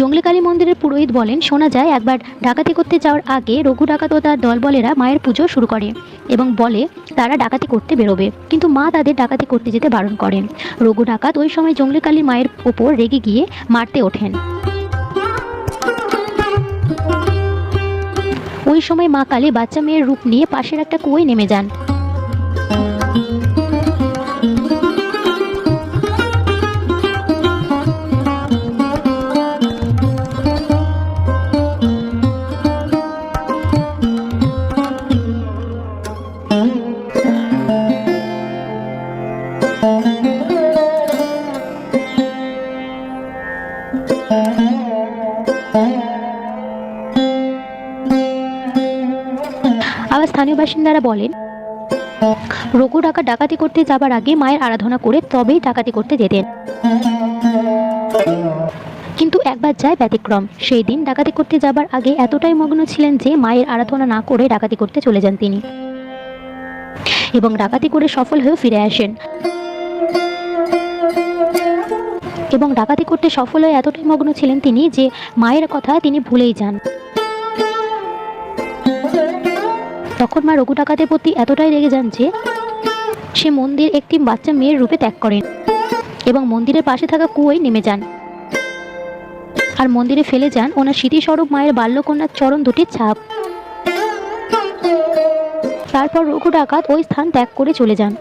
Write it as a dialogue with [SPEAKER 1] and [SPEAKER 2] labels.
[SPEAKER 1] জঙ্গলিকালী মন্দিরের পুরোহিত বলেন, শোনা যায় একবার ডাকাতি করতে যাওয়ার আগে রঘু ডাকাত ও তার দলবলেরা মায়ের পুজো শুরু করে এবং বলে, তারা ডাকাতি করতে বেরোবে। কিন্তু মা তাদের ডাকাতি করতে যেতে বারণ করেন। রঘু ডাকাত ওই সময় জঙ্গলিকালী মায়ের ওপর রেগে গিয়ে মারতে ওঠেন। ওই সময় মা কালী বাচ্চা মেয়ের রূপ নিয়ে পাশের একটা কুয়োয় নেমে যান। আবার স্থানীয় বাসিন্দারা বলেন রঘু ডাকা ডাকাতি করতে যাবার আগে মায়ের আরাধনা করে তবেই ডাকাতি করতে যেতেন। কিন্তু একবার যায় ব্যতিক্রম। সেই দিন ডাকাতি করতে যাবার আগে এতটাই মগ্ন ছিলেন যে মায়ের আরাধনা না করে ডাকাতি করতে চলে যান তিনি এবং ডাকাতি করে সফল হয়েও ফিরে আসেন। এবং ডাকাতি করতে সফল হয়ে এতটাই মগ্ন ছিলেন তিনি যে মায়ের কথা তিনি ভুলেই যান। তখন মা রঘু ডাকাতের প্রতি এতটাই রেগে যান যে সে মন্দির একটি বাচ্চা মেয়ের রূপে ত্যাগ করেন এবং মন্দিরের পাশে থাকা কুয়োয় নেমে যান। আর মন্দিরে ফেলে যান ওনার স্মৃতিস্বরূপ মায়ের বাল্যকন্যার চরণ দুটির ছাপ। তারপর রঘু ডাকাত ওই স্থান ত্যাগ করে চলে যান।